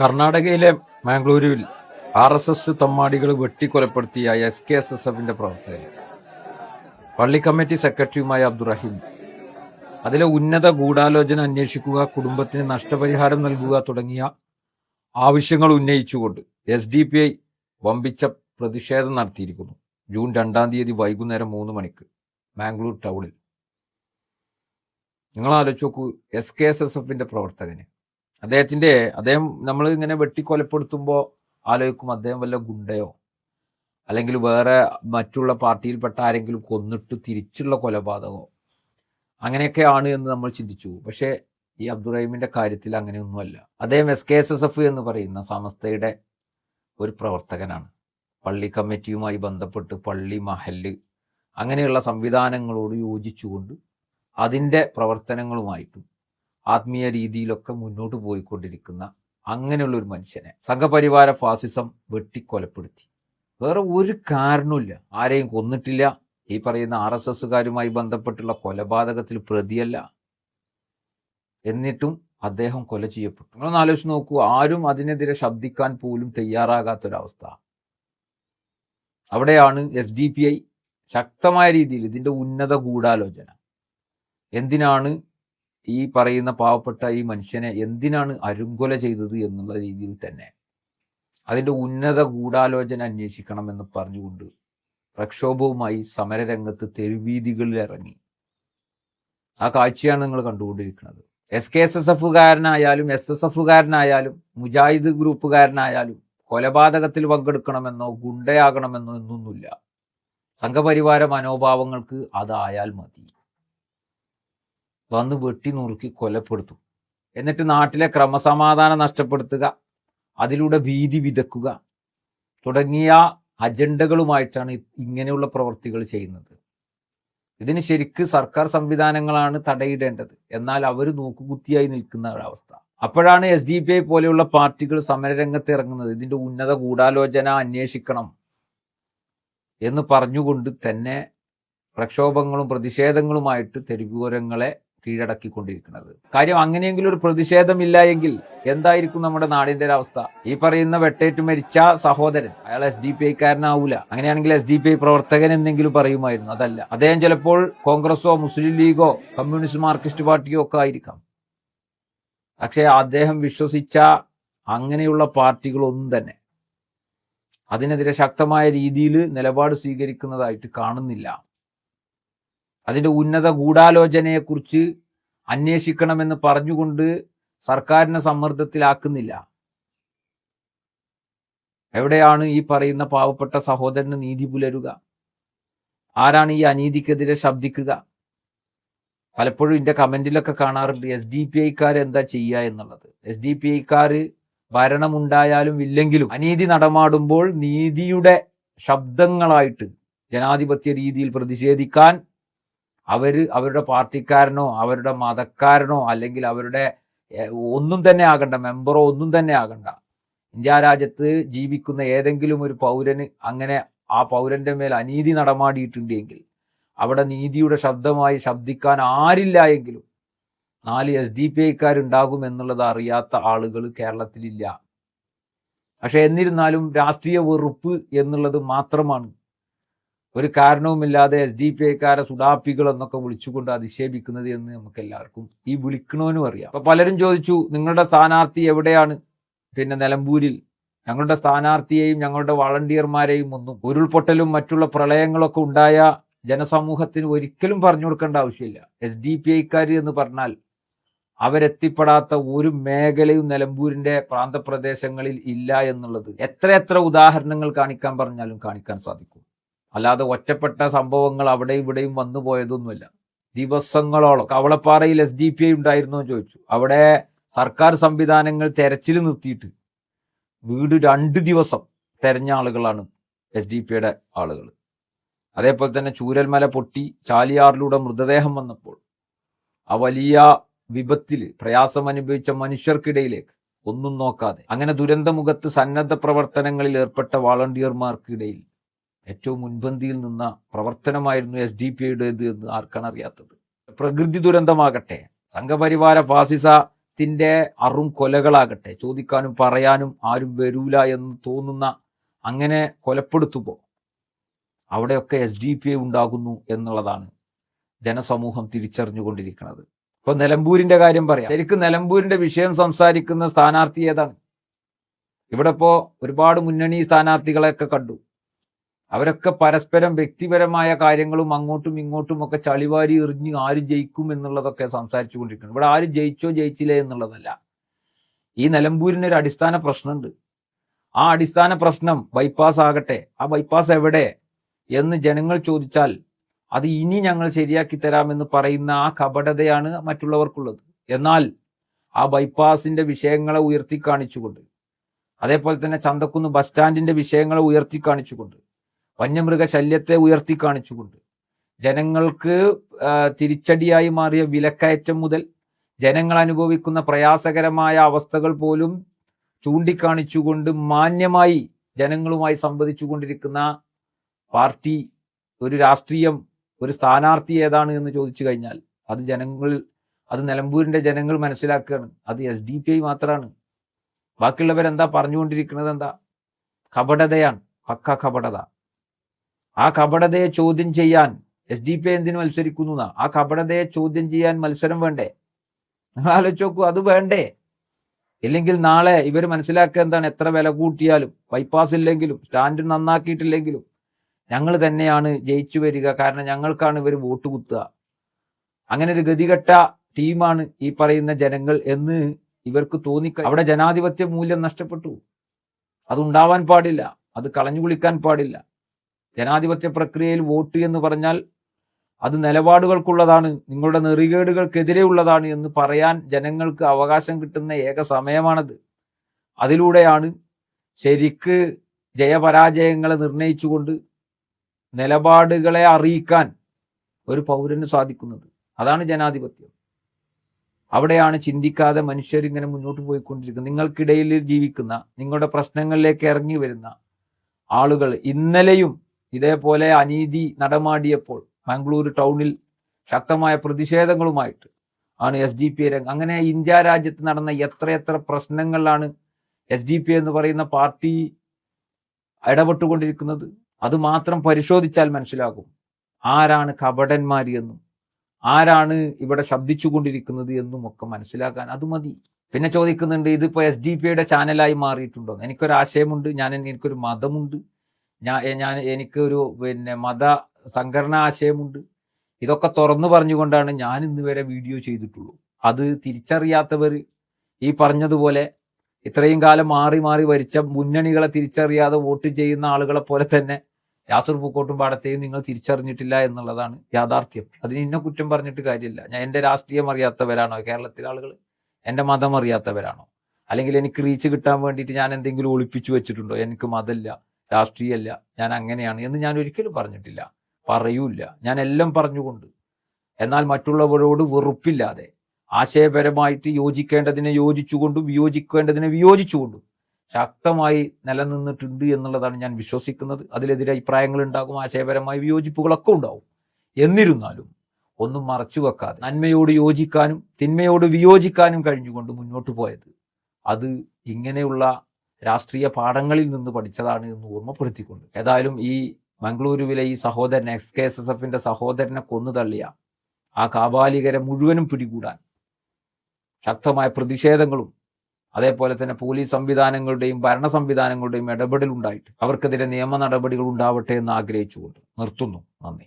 കർണാടകയിലെ മാംഗ്ലൂരുവിൽ R S S തമ്മാടികൾ വെട്ടിക്കൊലപ്പെടുത്തിയ എസ് കെ എസ് എസ് എഫിന്റെ പ്രവർത്തകർ പള്ളി കമ്മിറ്റി സെക്രട്ടറിയുമായ അബ്ദുറഹീം. അതിലെ ഉന്നത ഗൂഢാലോചന അന്വേഷിക്കുക കുടുംബത്തിന് നഷ്ടപരിഹാരം നൽകുക തുടങ്ങിയ ആവശ്യങ്ങൾ ഉന്നയിച്ചുകൊണ്ട് എസ് ഡി പി ഐ വമ്പിച്ച പ്രതിഷേധം നടത്തിയിരിക്കുന്നു. ജൂൺ രണ്ടാം തീയതി വൈകുന്നേരം മൂന്ന് മണിക്ക് മാംഗ്ലൂർ ടൗണിൽ. നിങ്ങൾ ആലോചിച്ച് നോക്കൂ എസ് കെ എസ് എസ് എഫിന്റെ പ്രവർത്തകന് അദ്ദേഹത്തിന്റെ അദ്ദേഹം നമ്മൾ ഇങ്ങനെ വെട്ടിക്കൊലപ്പെടുത്തുമ്പോൾ ആലോചിക്കും അദ്ദേഹം വല്ല ഗുണ്ടയോ? അല്ലെങ്കിൽ വേറെ മറ്റുള്ള പാർട്ടിയിൽപ്പെട്ട ആരെങ്കിലും കൊന്നിട്ട് തിരിച്ചുള്ള കൊലപാതകമോ? അങ്ങനെയൊക്കെയാണ് എന്ന് നമ്മൾ ചിന്തിച്ചു. പക്ഷേ ഈ അബ്ദുറഹീമിന്റെ കാര്യത്തിൽ അങ്ങനെയൊന്നുമല്ല. അദ്ദേഹം S K S S F എന്ന് പറയുന്ന സമസ്തയുടെ ഒരു പ്രവർത്തകനാണ്. പള്ളി കമ്മിറ്റിയുമായി ബന്ധപ്പെട്ട് പള്ളി മഹല്ല് അങ്ങനെയുള്ള സംവിധാനങ്ങളോട് യോജിച്ചുകൊണ്ട് അതിന്റെ പ്രവർത്തനങ്ങളുമായിട്ടും ആത്മീയ രീതിയിലൊക്കെ മുന്നോട്ട് പോയിക്കൊണ്ടിരിക്കുന്ന അങ്ങനെയുള്ള ഒരു മനുഷ്യനെ സംഘപരിവാര ഫാസിസം വെട്ടിക്കൊലപ്പെടുത്തി. വേറെ ഒരു കാരണവുമില്ല. ആരെയും കൊന്നിട്ടില്ല. ഈ പറയുന്ന ആർ എസ് എസുകാരുമായി ബന്ധപ്പെട്ടുള്ള കൊലപാതകത്തിൽ പ്രതിയല്ല. എന്നിട്ടും അദ്ദേഹം കൊല ചെയ്യപ്പെട്ടു. നിങ്ങളൊന്ന് ആലോചിച്ച് നോക്കൂ. ആരും അതിനെതിരെ ശബ്ദിക്കാൻ പോലും തയ്യാറാകാത്തൊരവസ്ഥ. അവിടെയാണ് എസ് ഡി പി ഐ ശക്തമായ രീതിയിൽ ഇതിന്റെ ഉന്നത ഗൂഢാലോചന. എന്തിനാണ് ഈ പറയുന്ന പാവപ്പെട്ട ഈ മനുഷ്യനെ എന്തിനാണ് അരുങ്കൊല ചെയ്തത് എന്നുള്ള രീതിയിൽ തന്നെ അതിന്റെ ഉന്നത ഗൂഢാലോചന അന്വേഷിക്കണമെന്ന് പറഞ്ഞുകൊണ്ട് പ്രക്ഷോഭവുമായി സമരരംഗത്ത് തെരുവീതികളിൽ ഇറങ്ങി. ആ കാഴ്ചയാണ് നിങ്ങൾ കണ്ടുകൊണ്ടിരിക്കുന്നത്. എസ് കെ എസ് എസ് എഫുകാരനായാലും എസ് എസ് എഫുകാരനായാലും മുജാഹിദ് ഗ്രൂപ്പുകാരനായാലും കൊലപാതകത്തിൽ പങ്കെടുക്കണമെന്നോ ഗുണ്ടയാകണമെന്നോ എന്നൊന്നുമില്ല. സംഘപരിവാര മനോഭാവങ്ങൾക്ക് അതായാൽ മതി. വന്ന് വെട്ടി നുറുക്കി കൊലപ്പെടുത്തും. എന്നിട്ട് നാട്ടിലെ ക്രമസമാധാനം നഷ്ടപ്പെടുത്തുക. അതിലൂടെ ഭീതി വിതക്കുക. തുടങ്ങിയ അജണ്ടകളുമായിട്ടാണ് ഇങ്ങനെയുള്ള പ്രവർത്തികൾ ചെയ്യുന്നത്. ഇതിന് ശരിക്ക് സർക്കാർ സംവിധാനങ്ങളാണ് തടയിടേണ്ടത്. എന്നാൽ അവർ നോക്കുകുത്തിയായി നിൽക്കുന്ന ഒരവസ്ഥ. അപ്പോഴാണ് എസ് ഡി പി ഐ പോലെയുള്ള പാർട്ടികൾ സമരരംഗത്ത് ഇറങ്ങുന്നത്. ഇതിന്റെ ഉന്നത ഗൂഢാലോചന അന്വേഷിക്കണം എന്ന് പറഞ്ഞുകൊണ്ട് തന്നെ പ്രക്ഷോഭങ്ങളും പ്രതിഷേധങ്ങളുമായിട്ട് തെരുവോരങ്ങളെ കീഴടക്കിക്കൊണ്ടിരിക്കുന്നത്. കാര്യം അങ്ങനെയെങ്കിലും ഒരു പ്രതിഷേധമില്ല എങ്കിൽ എന്തായിരിക്കും നമ്മുടെ നാടിന്റെ അവസ്ഥ? ഈ പറയുന്ന വെട്ടേറ്റ് മരിച്ച സഹോദരൻ അയാൾ എസ് ഡി പി ഐക്കാരനാവൂല. അങ്ങനെയാണെങ്കിൽ എസ് ഡി പി ഐ പ്രവർത്തകൻ എന്തെങ്കിലും പറയുമായിരുന്നു. അതല്ല. അദ്ദേഹം ചിലപ്പോൾ കോൺഗ്രസോ മുസ്ലിം ലീഗോ കമ്മ്യൂണിസ്റ്റ് മാർക്സിസ്റ്റ് പാർട്ടിയോ ഒക്കെ ആയിരിക്കാം. പക്ഷേ അദ്ദേഹം വിശ്വസിച്ച അങ്ങനെയുള്ള പാർട്ടികളൊന്നും തന്നെ അതിനെതിരെ ശക്തമായ രീതിയിൽ നിലപാട് സ്വീകരിക്കുന്നതായിട്ട് കാണുന്നില്ല. അതിന്റെ ഉന്നത ഗൂഢാലോചനയെക്കുറിച്ച് അന്വേഷിക്കണമെന്ന് പറഞ്ഞുകൊണ്ട് സർക്കാരിനെ സമ്മർദ്ദത്തിലാക്കുന്നില്ല. എവിടെയാണ് ഈ പറയുന്ന പാവപ്പെട്ട സഹോദരന് നീതി പുലരുക? ആരാണ് ഈ അനീതിക്കെതിരെ ശബ്ദിക്കുക? പലപ്പോഴും ഇന്റെ കമന്റിലൊക്കെ കാണാറുണ്ട് എസ് ഡി പി ഐക്കാർ എന്താ ചെയ്യുക എന്നുള്ളത്. എസ് ഡി പി ഐക്കാർ ഭരണമുണ്ടായാലും ഇല്ലെങ്കിലും അനീതി നടമാടുമ്പോൾ നീതിയുടെ ശബ്ദങ്ങളായിട്ട് ജനാധിപത്യ രീതിയിൽ പ്രതിഷേധിക്കാൻ അവർ അവരുടെ പാർട്ടിക്കാരനോ അവരുടെ മതക്കാരനോ അല്ലെങ്കിൽ അവരുടെ ഒന്നും തന്നെ ആകണ്ട മെമ്പറോ ഒന്നും തന്നെ ആകണ്ട. ഇന്ത്യ രാജ്യത്ത് ജീവിക്കുന്ന ഏതെങ്കിലും ഒരു പൗരന് അങ്ങനെ ആ പൗരന്റെ മേൽ അനീതി നടമാടിയിട്ടുണ്ടെങ്കിൽ അവിടെ നീതിയുടെ ശബ്ദമായി ശബ്ദിക്കാൻ ആരില്ല എങ്കിലും നാല് എസ് ഡി പി ഐക്കാരുണ്ടാകും എന്നുള്ളത് അറിയാത്ത ആളുകൾ കേരളത്തിലില്ല. പക്ഷെ എന്നിരുന്നാലും രാഷ്ട്രീയ വെറുപ്പ് എന്നുള്ളത് മാത്രമാണ് ഒരു കാരണവുമില്ലാതെ എസ് ഡി പി ഐക്കാരെ സുഡാപ്പികൾ എന്നൊക്കെ വിളിച്ചുകൊണ്ട് അധിക്ഷേപിക്കുന്നത് എന്ന് നമുക്ക് എല്ലാവർക്കും ഈ വിളിക്കണോനും അറിയാം. അപ്പൊ പലരും ചോദിച്ചു നിങ്ങളുടെ സ്ഥാനാർത്ഥി എവിടെയാണ്? പിന്നെ നിലമ്പൂരിൽ ഞങ്ങളുടെ സ്ഥാനാർത്ഥിയെയും ഞങ്ങളുടെ വളണ്ടിയർമാരെയും ഒന്നും ഉരുൾപൊട്ടലും മറ്റുള്ള പ്രളയങ്ങളൊക്കെ ഉണ്ടായ ജനസമൂഹത്തിന് ഒരിക്കലും പറഞ്ഞു കൊടുക്കേണ്ട ആവശ്യമില്ല. എസ് ഡി പി ഐക്കാർ എന്ന് പറഞ്ഞാൽ അവരെത്തിപ്പെടാത്ത ഒരു മേഖലയും നിലമ്പൂരിന്റെ പ്രാന്തപ്രദേശങ്ങളിൽ ഇല്ല എന്നുള്ളത് എത്ര എത്ര ഉദാഹരണങ്ങൾ കാണിക്കാൻ പറഞ്ഞാലും കാണിക്കാൻ സാധിക്കും. അല്ലാതെ ഒറ്റപ്പെട്ട സംഭവങ്ങൾ അവിടെ ഇവിടെയും വന്നു പോയതൊന്നുമില്ല. ദിവസങ്ങളോളം കവളപ്പാറയിൽ എസ് ഡി പി ഐ ഉണ്ടായിരുന്നു എന്ന് ചോദിച്ചു. അവിടെ സർക്കാർ സംവിധാനങ്ങൾ തെരച്ചിൽ നിർത്തിയിട്ട് വീട് രണ്ട് ദിവസം തെരഞ്ഞ ആളുകളാണ് എസ് ഡി പിയുടെ ആളുകൾ. അതേപോലെ തന്നെ ചൂരൽമല പൊട്ടി ചാലിയാറിലൂടെ മൃതദേഹം വന്നപ്പോൾ ആ വലിയ വിപത്തിൽ പ്രയാസം അനുഭവിച്ച മനുഷ്യർക്കിടയിലേക്ക് ഒന്നും നോക്കാതെ അങ്ങനെ ദുരന്തമുഖത്ത് സന്നദ്ധ പ്രവർത്തനങ്ങളിൽ ഏർപ്പെട്ട വാളണ്ടിയർമാർക്കിടയിൽ ഏറ്റവും മുൻപന്തിയിൽ നിന്ന പ്രവർത്തനമായിരുന്നു എസ് ഡി പി യുടേത് എന്ന് ആർക്കാണ് അറിയാത്തത്? പ്രകൃതി ദുരന്തമാകട്ടെ സംഘപരിവാര ഫാസിസത്തിന്റെ അറും കൊലകളാകട്ടെ ചോദിക്കാനും പറയാനും ആരും വരൂല എന്ന് തോന്നുന്ന അങ്ങനെ കൊലപ്പെടുത്തുമ്പോൾ അവിടെയൊക്കെ എസ് ഡി പി ഉണ്ടാകുന്നു എന്നുള്ളതാണ് ജനസമൂഹം തിരിച്ചറിഞ്ഞുകൊണ്ടിരിക്കുന്നത്. ഇപ്പൊ നിലമ്പൂരിന്റെ കാര്യം പറയാം. ശരിക്കും നിലമ്പൂരിന്റെ വിഷയം സംസാരിക്കുന്ന സ്ഥാനാർത്ഥി ഏതാണ്? ഇവിടെ ഇപ്പോ ഒരുപാട് മുന്നണി സ്ഥാനാർത്ഥികളെയൊക്കെ കണ്ടു. അവരൊക്കെ പരസ്പരം വ്യക്തിപരമായ കാര്യങ്ങളും അങ്ങോട്ടും ഇങ്ങോട്ടും ഒക്കെ ചളിവാരി എറിഞ്ഞ് ആര് ജയിക്കും എന്നുള്ളതൊക്കെ സംസാരിച്ചു കൊണ്ടിരിക്കുന്നു ഇവിടെ ആര് ജയിച്ചോ ജയിച്ചില്ലേ എന്നുള്ളതല്ല. ഈ നിലമ്പൂരിന് ഒരു അടിസ്ഥാന പ്രശ്നമുണ്ട്. ആ അടിസ്ഥാന പ്രശ്നം ബൈപ്പാസ് ആകട്ടെ ആ ബൈപ്പാസ് എവിടെ എന്ന് ജനങ്ങൾ ചോദിച്ചാൽ അത് ഇനി ഞങ്ങൾ ശരിയാക്കി തരാമെന്ന് പറയുന്ന ആ കപടതയാണ് മറ്റുള്ളവർക്കുള്ളത്. എന്നാൽ ആ ബൈപ്പാസിന്റെ വിഷയങ്ങളെ ഉയർത്തി കാണിച്ചുകൊണ്ട് അതേപോലെ തന്നെ ചന്തക്കുന്ന് ബസ് സ്റ്റാൻഡിന്റെ വിഷയങ്ങളെ ഉയർത്തി കാണിച്ചുകൊണ്ട് വന്യമൃഗ ശല്യത്തെ ഉയർത്തി കാണിച്ചുകൊണ്ട്. ജനങ്ങൾക്ക് തിരിച്ചടിയായി മാറിയ വിലക്കയറ്റം മുതൽ ജനങ്ങൾ അനുഭവിക്കുന്ന പ്രയാസകരമായ അവസ്ഥകൾ പോലും ചൂണ്ടിക്കാണിച്ചുകൊണ്ട് മാന്യമായി ജനങ്ങളുമായി സംവദിച്ചു കൊണ്ടിരിക്കുന്ന പാർട്ടി ഒരു രാഷ്ട്രീയം ഒരു സ്ഥാനാർത്ഥി ഏതാണ് എന്ന് ചോദിച്ചു കഴിഞ്ഞാൽ അത് ജനങ്ങൾ അത് നിലമ്പൂരിന്റെ ജനങ്ങൾ മനസ്സിലാക്കുകയാണ്. അത് എസ് ഡി പി ഐ മാത്രമാണ് ബാക്കിയുള്ളവരെന്താ പറഞ്ഞുകൊണ്ടിരിക്കുന്നത് എന്താ കപടതയാണ്. പക്ക കപടത. ആ കപടതയെ ചോദ്യം ചെയ്യാൻ എസ് ഡി പി എന്തിനു മത്സരിക്കുന്നു ആ കപടതയെ ചോദ്യം ചെയ്യാൻ മത്സരം വേണ്ടേ? നിങ്ങൾ ആലോചിച്ച് നോക്കൂ അത് വേണ്ടേ? ഇല്ലെങ്കിൽ നാളെ ഇവർ മനസ്സിലാക്കുക എന്താണ് എത്ര വില കൂട്ടിയാലും ബൈപ്പാസ് ഇല്ലെങ്കിലും സ്റ്റാൻഡ് നന്നാക്കിയിട്ടില്ലെങ്കിലും ഞങ്ങൾ തന്നെയാണ് ജയിച്ചു വരിക. കാരണം ഞങ്ങൾക്കാണ് ഇവർ വോട്ട് കുത്തുക. അങ്ങനെ ഒരു ഗതികെട്ട ടീമാണ് ഈ പറയുന്ന ജനങ്ങൾ എന്ന് ഇവർക്ക് തോന്നിക്ക അവിടെ ജനാധിപത്യ മൂല്യം നഷ്ടപ്പെട്ടു. അതുണ്ടാവാൻ പാടില്ല. അത് കളഞ്ഞു കുളിക്കാൻ പാടില്ല. ജനാധിപത്യ പ്രക്രിയയിൽ വോട്ട് എന്ന് പറഞ്ഞാൽ അത് നിലപാടുകൾക്കുള്ളതാണ് നിങ്ങളുടെ നെറികേടുകൾക്കെതിരെയുള്ളതാണ് എന്ന് പറയാൻ ജനങ്ങൾക്ക് അവകാശം കിട്ടുന്ന ഏക സമയമാണത്. അതിലൂടെയാണ് ശരിക്ക് ജയപരാജയങ്ങളെ നിർണയിച്ചുകൊണ്ട് നിലപാടുകളെ അറിയിക്കാൻ ഒരു പൗരന് സാധിക്കുന്നത്. അതാണ് ജനാധിപത്യം. അവിടെയാണ് ചിന്തിക്കാതെ മനുഷ്യരിങ്ങനെ മുന്നോട്ട് പോയിക്കൊണ്ടിരിക്കുന്നത്. നിങ്ങൾക്കിടയിൽ ജീവിക്കുന്ന നിങ്ങളുടെ പ്രശ്നങ്ങളിലേക്ക് ഇറങ്ങി വരുന്ന ആളുകൾ ഇന്നലെയും ഇതേപോലെ അനീതി നടമാടിയപ്പോൾ മംഗളൂരു ടൗണിൽ ശക്തമായ പ്രതിഷേധങ്ങളുമായിട്ട് ആണ് എസ് ഡി പി രംഗം. അങ്ങനെ ഇന്ത്യ രാജ്യത്ത് നടന്ന എത്രയെത്ര പ്രശ്നങ്ങളിലാണ് എസ് ഡി പി എന്ന് പറയുന്ന പാർട്ടി ഇടപെട്ടുകൊണ്ടിരിക്കുന്നത് അത് മാത്രം പരിശോധിച്ചാൽ മനസ്സിലാകും ആരാണ് കപടന്മാർ എന്നും ആരാണ് ഇവിടെ ശബ്ദിച്ചുകൊണ്ടിരിക്കുന്നത് എന്നും ഒക്കെ മനസ്സിലാക്കാൻ. അത് മതി. പിന്നെ ചോദിക്കുന്നുണ്ട് ഇതിപ്പോ എസ് ഡി പിയുടെ ചാനലായി മാറിയിട്ടുണ്ടോ? എനിക്കൊരു ആശയമുണ്ട് ഞാൻ എനിക്കൊരു മതമുണ്ട്. ഞാൻ ഞാൻ എനിക്കൊരു പിന്നെ മത സംഘടനാ ആശയമുണ്ട്. ഇതൊക്കെ തുറന്നു പറഞ്ഞുകൊണ്ടാണ് ഞാൻ ഇന്ന് വരെ വീഡിയോ ചെയ്തിട്ടുള്ളൂ. അത് തിരിച്ചറിയാത്തവർ ഈ പറഞ്ഞതുപോലെ ഇത്രയും കാലം മാറി മാറി വരിച്ച മുന്നണികളെ തിരിച്ചറിയാതെ വോട്ട് ചെയ്യുന്ന ആളുകളെ പോലെ തന്നെ യാസൂർ പൂക്കോട്ടും പാടത്തെയും നിങ്ങൾ തിരിച്ചറിഞ്ഞിട്ടില്ല എന്നുള്ളതാണ് യാഥാർത്ഥ്യം. അതിന് ഇന്ന കുറ്റം പറഞ്ഞിട്ട് കാര്യമില്ല. ഞാൻ എന്റെ രാഷ്ട്രീയം അറിയാത്തവരാണോ? കേരളത്തിലെ ആളുകൾ എന്റെ മതം അറിയാത്തവരാണോ? അല്ലെങ്കിൽ എനിക്ക് റീച്ച് കിട്ടാൻ വേണ്ടിയിട്ട് ഞാൻ എന്തെങ്കിലും ഒളിപ്പിച്ചു വെച്ചിട്ടുണ്ടോ? എനിക്ക് മതമില്ല. രാഷ്ട്രീയമല്ല ഞാൻ അങ്ങനെയാണ് എന്ന് ഞാൻ ഒരിക്കലും പറഞ്ഞിട്ടില്ല. പറയൂല്ല. ഞാൻ എല്ലാം പറഞ്ഞുകൊണ്ട്. എന്നാൽ മറ്റുള്ളവരോട് വെറുപ്പില്ലാതെ ആശയപരമായിട്ട് യോജിക്കേണ്ടതിനെ യോജിച്ചുകൊണ്ടും വിയോജിക്കേണ്ടതിനെ വിയോജിച്ചുകൊണ്ടും ശക്തമായി നിലനിന്നിട്ടുണ്ട് എന്നുള്ളതാണ് ഞാൻ വിശ്വസിക്കുന്നത്. അതിലെതിരെ അഭിപ്രായങ്ങൾ ഉണ്ടാകും ആശയപരമായ വിയോജിപ്പുകളൊക്കെ ഉണ്ടാവും. എന്നിരുന്നാലും ഒന്നും മറച്ചു വെക്കാതെ നന്മയോട് യോജിക്കാനും തിന്മയോട് വിയോജിക്കാനും കഴിഞ്ഞുകൊണ്ട് മുന്നോട്ട് പോയത്. അത് ഇങ്ങനെയുള്ള രാഷ്ട്രീയ പാഠങ്ങളിൽ നിന്ന് പഠിച്ചതാണ് എന്ന് ഓർമ്മപ്പെടുത്തിക്കൊണ്ട്. ഏതായാലും ഈ മംഗളൂരുവിലെ ഈ സഹോദരൻ എക്സ് കെ എസ് എസ് എഫിന്റെ സഹോദരനെ കൊന്നു തള്ളിയ ആ കാബാലികരെ മുഴുവനും പിടികൂടാൻ ശക്തമായ പ്രതിഷേധങ്ങളും അതേപോലെ തന്നെ പോലീസ് സംവിധാനങ്ങളുടെയും ഭരണ സംവിധാനങ്ങളുടെയും ഇടപെടൽ ഉണ്ടായിട്ട് അവർക്കെതിരെ നിയമ നടപടികൾ ഉണ്ടാവട്ടെ എന്ന് ആഗ്രഹിച്ചുകൊണ്ട് നിർത്തുന്നു. നന്ദി.